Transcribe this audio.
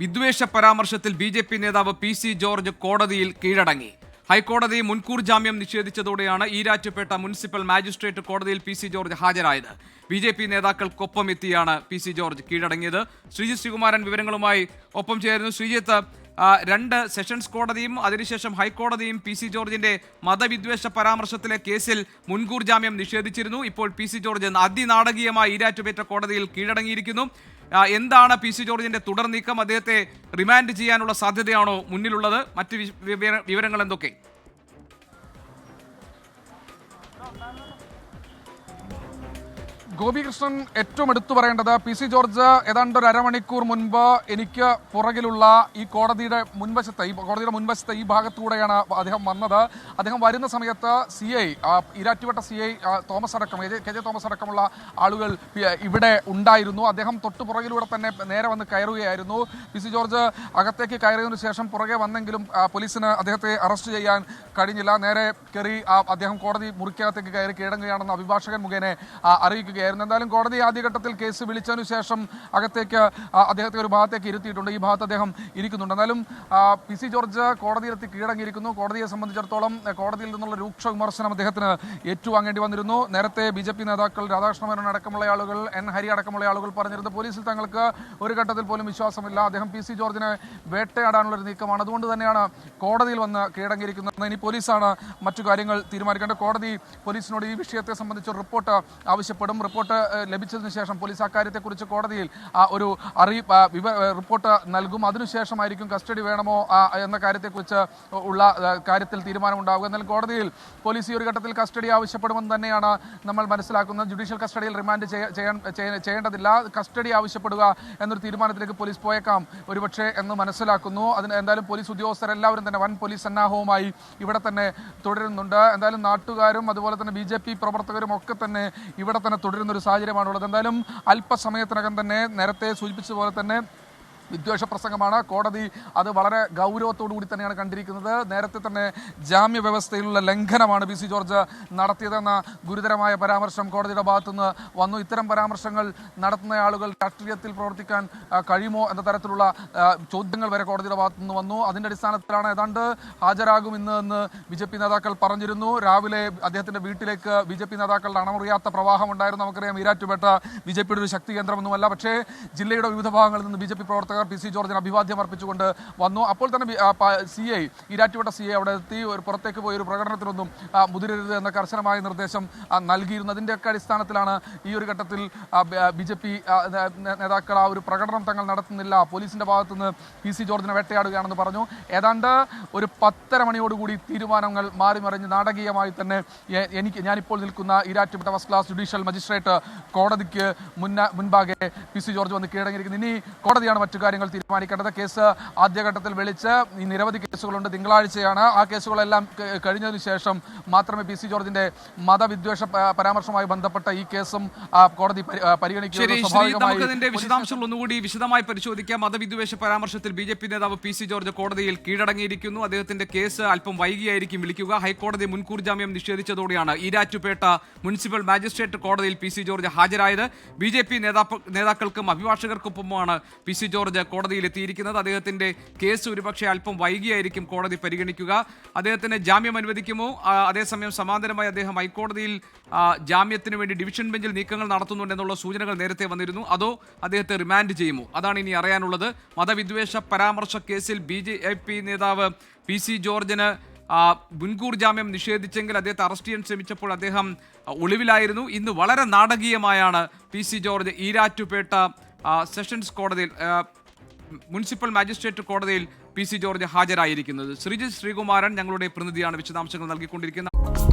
വിദ്വേഷ പരാമർശത്തിൽ B J P നേതാവ് പി സി ജോർജ് കോടതിയിൽ കീഴടങ്ങി. ഹൈക്കോടതി മുൻകൂർ ജാമ്യം നിഷേധിച്ചതോടെയാണ് ഈരാറ്റുപേട്ട മുനിസിപ്പൽ മാജിസ്ട്രേറ്റ് കോടതിയിൽ പി സി ജോർജ് ഹാജരായത്. ബി ജെ പി നേതാക്കൾക്കൊപ്പം എത്തിയാണ് പി സി ജോർജ് കീഴടങ്ങിയത്. ശ്രീജിത് ശ്രീകുമാരൻ വിവരങ്ങളുമായി ഒപ്പം ചേരുന്നു. ശ്രീജിത്ത് രണ്ട് സെഷൻസ് കോടതിയും അതിനുശേഷം ഹൈക്കോടതിയും പി സി ജോർജിന്റെ മതവിദ്വേഷ പരാമർശത്തിലെ കേസിൽ മുൻകൂർ ജാമ്യം നിഷേധിച്ചിരുന്നു. ഇപ്പോൾ പി സി ജോർജ് അതിനാടകീയമായി ഈരാറ്റുപേറ്റ കോടതിയിൽ കീഴടങ്ങിയിരിക്കുന്നു. എന്താണ് പി സി ജോർജിന്റെ തുടർ നീക്കം? അദ്ദേഹത്തെ റിമാൻഡ് ചെയ്യാനുള്ള സാധ്യതയാണോ മുന്നിലുള്ളത്? മറ്റ് വിവരങ്ങൾ എന്തൊക്കെ? ഗോപികൃഷ്ണൻ ഏറ്റവും എടുത്തു പറയേണ്ടത് പി സി ജോർജ് ഏതാണ്ട് ഒരു അരമണിക്കൂർ മുൻപ് എനിക്ക് പുറകിലുള്ള ഈ കോടതിയുടെ മുൻവശത്ത് ഈ കോടതിയുടെ മുൻവശത്ത് ഈ ഭാഗത്തൂടെയാണ് അദ്ദേഹം വന്നത്. അദ്ദേഹം വരുന്ന സമയത്ത് C I Erattupetta C I Thomas അടക്കം കെ ജെ തോമസ് അടക്കമുള്ള ആളുകൾ ഇവിടെ ഉണ്ടായിരുന്നു. അദ്ദേഹം തൊട്ടു പുറകിലൂടെ തന്നെ നേരെ വന്ന് കയറുകയായിരുന്നു. പി സി ജോർജ് അകത്തേക്ക് കയറിയതിനു ശേഷം പുറകെ വന്നെങ്കിലും പോലീസിന് അദ്ദേഹത്തെ അറസ്റ്റ് ചെയ്യാൻ കഴിഞ്ഞില്ല. നേരെ കയറി അദ്ദേഹം കോടതി മുറിക്കകത്തേക്ക് കയറി കീഴടങ്ങുകയാണെന്ന് അഭിഭാഷകൻ മുഖേന അറിയിക്കുകയായിരുന്നു. എന്തായാലും കോടതി ആദ്യഘട്ടത്തിൽ കേസ് വിളിച്ചതിനു ശേഷം അകത്തേക്ക് അദ്ദേഹത്തെ ഒരു ഭാഗത്തേക്ക് ഇരുത്തിയിട്ടുണ്ട്. ഈ ഭാഗത്ത് അദ്ദേഹം ഇരിക്കുന്നുണ്ട്. എന്നാലും പി സി ജോർജ് കോടതിയിലെത്തി കീഴടങ്ങിയിരിക്കുന്നു. കോടതിയെ സംബന്ധിച്ചിടത്തോളം കോടതിയിൽ നിന്നുള്ള രൂക്ഷ വിമർശനം അദ്ദേഹത്തിന് ഏറ്റുവാങ്ങേണ്ടി വന്നിരുന്നു. നേരത്തെ ബി ജെ പി നേതാക്കൾ രാധാകൃഷ്ണ മേനോൻ അടക്കമുള്ള ആളുകൾ എൻ ഹരി അടക്കമുള്ള ആളുകൾ പറഞ്ഞിരുന്നു പോലീസിൽ തങ്ങൾക്ക് ഒരു ഘട്ടത്തിൽ പോലും വിശ്വാസമില്ല. അദ്ദേഹം പി സി ജോർജിനെ വേട്ടയാടാനുള്ള ഒരു നീക്കമാണ്. അതുകൊണ്ട് തന്നെയാണ് കോടതിയിൽ വന്ന് കീഴടങ്ങിയിരിക്കുന്നത്. ഇനി പോലീസാണ് മറ്റു കാര്യങ്ങൾ തീരുമാനിക്കേണ്ടത്. കോടതി പോലീസിനോട് ഈ വിഷയത്തെ സംബന്ധിച്ച് റിപ്പോർട്ട് ആവശ്യപ്പെടും. റിപ്പോർട്ട് ലഭിച്ചതിന് ശേഷം പോലീസ് അക്കാര്യത്തെക്കുറിച്ച് കോടതിയിൽ ഒരു അറിയിപ്പ് വിവ- റിപ്പോർട്ട് നൽകും. അതിനുശേഷമായിരിക്കും കസ്റ്റഡി വേണമോ എന്ന കാര്യത്തെക്കുറിച്ച് ഉള്ള കാര്യത്തിൽ തീരുമാനമുണ്ടാകുക എന്നാൽ കോടതിയിൽ പോലീസ് ഈ ഒരു ഘട്ടത്തിൽ കസ്റ്റഡി ആവശ്യപ്പെടുമെന്ന് തന്നെയാണ് നമ്മൾ മനസ്സിലാക്കുന്നത്. ജുഡീഷ്യൽ കസ്റ്റഡിയിൽ റിമാൻഡ് ചെയ്യാൻ ചെയ്യേണ്ടതില്ല. കസ്റ്റഡി ആവശ്യപ്പെടുക എന്നൊരു തീരുമാനത്തിലേക്ക് പോലീസ് പോയേക്കാം ഒരുപക്ഷെ എന്ന് മനസ്സിലാക്കുന്നു. അതിന് എന്തായാലും പോലീസ് ഉദ്യോഗസ്ഥരെല്ലാവരും തന്നെ വൻ പോലീസ് സന്നാഹവുമായി ഇവിടെ തന്നെ തുടരുന്നുണ്ട്. എന്തായാലും നാട്ടുകാരും അതുപോലെ തന്നെ ബി ജെ പി പ്രവർത്തകരും ഒക്കെ തന്നെ ഇവിടെ തന്നെ തുടരുന്ന ഒരു സാഹചര്യമാണുള്ളത്. എന്തായാലും അല്പസമയത്തിനകം തന്നെ നേരത്തെ സൂചിപ്പിച്ചതുപോലെ തന്നെ വിദ്വേഷ പ്രസംഗമാണ്. കോടതി അത് വളരെ ഗൗരവത്തോടു കൂടി തന്നെയാണ് കണ്ടിരിക്കുന്നത്. നേരത്തെ തന്നെ ജാമ്യ വ്യവസ്ഥയിലുള്ള ലംഘനമാണ് പി സി ജോർജ് നടത്തിയതെന്ന ഗുരുതരമായ പരാമർശം കോടതിയുടെ ഭാഗത്തുനിന്ന് വന്നു. ഇത്തരം പരാമർശങ്ങൾ നടത്തുന്ന ആളുകൾ രാഷ്ട്രീയത്തിൽ പ്രവർത്തിക്കാൻ കഴിയുമോ എന്ന തരത്തിലുള്ള ചോദ്യങ്ങൾ വരെ കോടതിയുടെ ഭാഗത്തുനിന്ന് വന്നു. അതിന്റെ അടിസ്ഥാനത്തിലാണ് ഏതാണ്ട് ഹാജരാകും ഇന്ന് എന്ന് ബി ജെ പി നേതാക്കൾ പറഞ്ഞിരുന്നു. രാവിലെ അദ്ദേഹത്തിന്റെ വീട്ടിലേക്ക് ബി ജെ പി നേതാക്കളുടെ അണമുറിയാത്ത പ്രവാഹം ഉണ്ടായിരുന്നു നമുക്കറിയാം ഈരാറ്റുപേട്ട ബി ജെ പിയുടെ ഒരു ശക്തി കേന്ദ്രമൊന്നുമല്ല. പക്ഷേ ജില്ലയുടെ വിവിധ ഭാഗങ്ങളിൽ നിന്ന് ബി ജെ പി പ്രവർത്തകർ പി സി ജോർജിന് അഭിവാദ്യം അർപ്പിച്ചുകൊണ്ട് വന്നു. അപ്പോൾ തന്നെ C I Erattupetta C I അവിടെ എത്തി ഒരു പുറത്തേക്ക് പോയി ഒരു പ്രകടനത്തിനൊന്നും മുതിരരുത് എന്ന കർശനമായ നിർദ്ദേശം നൽകിയിരുന്നതിന്റെയൊക്കെ അടിസ്ഥാനത്തിലാണ് ഈ ഒരു ഘട്ടത്തിൽ ബി ജെ പി നേതാക്കൾ ആ ഒരു പ്രകടനം തങ്ങൾ നടത്തുന്നില്ല. പോലീസിന്റെ ഭാഗത്തുനിന്ന് പി സി ജോർജിനെ വേട്ടയാടുകയാണെന്ന് പറഞ്ഞു. ഏതാണ്ട് ഒരു പത്തര മണിയോടുകൂടി തീരുമാനങ്ങൾ മാറി മറിഞ്ഞ് നാടകീയമായി തന്നെ എനിക്ക് ഞാനിപ്പോൾ നിൽക്കുന്ന Erattupetta first class judicial magistrate കോടതിക്ക് മുന്ന മുൻപാകെ പി സി ജോർജ് വന്ന് കീഴടങ്ങിയിരിക്കുന്നു. ഇനി കോടതിയാണ് മറ്റു കാര്യങ്ങൾ തീരുമാനിക്കേണ്ടത്. കേസ് ആദ്യഘട്ടത്തിൽ വിളിച്ച് ഈ നിരവധി കേസുകളുണ്ട്. തിങ്കളാഴ്ചയാണ് ആ കേസുകളെല്ലാം കഴിഞ്ഞതിന് ശേഷം മാത്രമേ പി സി ജോർജിന്റെ മതവിദ്വേഷ പരാമർശവുമായി ബന്ധപ്പെട്ട ഈ കേസും കോടതി പരി- ശരി പരിഗണിക്കുകയുള്ളൂ. ശ്രീ നമുക്ക് ഇതിന്റെ വിശദാംശങ്ങൾ ഒന്നുകൂടി വിശദമായി പരിശോധിക്കാം. മതവിദ്വേഷ പരാമർശത്തിൽ ബി ജെ പി നേതാവ് പി സി ജോർജ് കോടതിയിൽ കീഴടങ്ങിയിരിക്കുന്നു. അദ്ദേഹത്തിന്റെ കേസ് അല്പം വൈകിയായിരിക്കും വിളിക്കുക. ഹൈക്കോടതി മുൻകൂർ ജാമ്യം നിഷേധിച്ചതോടെയാണ് ഈരാറ്റുപേട്ട മുനിസിപ്പൽ മാജിസ്ട്രേറ്റ് കോടതിയിൽ പി സി ജോർജ് ഹാജരായത്. ബി ജെ പി നേതാക്കൾക്കും അഭിഭാഷകർക്കൊപ്പമാണ് പി സി ജോർജ് കോടതിയിൽ എത്തിയിരിക്കുന്നത് അദ്ദേഹത്തിന്റെ കേസ് ഒരുപക്ഷെ അല്പം വൈകിയായിരിക്കും കോടതി പരിഗണിക്കുക. അദ്ദേഹത്തിന് ജാമ്യം അനുവദിക്കുമോ? അതേസമയം സമാന്തരമായി അദ്ദേഹം ഹൈക്കോടതിയിൽ ജാമ്യത്തിന് വേണ്ടി ഡിവിഷൻ ബെഞ്ചിൽ നീക്കങ്ങൾ നടത്തുന്നുണ്ടെന്നുള്ള സൂചനകൾ നേരത്തെ വന്നിരുന്നു. അതോ അദ്ദേഹത്തെ റിമാൻഡ് ചെയ്യുമോ? അതാണ് ഇനി അറിയാനുള്ളത്. മതവിദ്വേഷ പരാമർശ കേസിൽ ബി നേതാവ് പി സി ജോർജിന് മുൻകൂർ ജാമ്യം നിഷേധിച്ചെങ്കിൽ അദ്ദേഹത്തെ അറസ്റ്റ് ചെയ്യാൻ ശ്രമിച്ചപ്പോൾ അദ്ദേഹം ഒളിവിലായിരുന്നു. ഇന്ന് വളരെ നാടകീയമായാണ് P C George Erattupetta sessions കോടതിയിൽ മുനിസിപ്പൽ മാജിസ്ട്രേറ്റ് കോടതിയിൽ പി സി ജോർജ് ഹാജരായിരിക്കുന്നത്. ശ്രീജിത് ശ്രീകുമാരൻ ഞങ്ങളുടെ പ്രതിനിധിയാണ്. വിശദാംശങ്ങൾ നൽകിക്കൊണ്ടിരിക്കുന്നത്.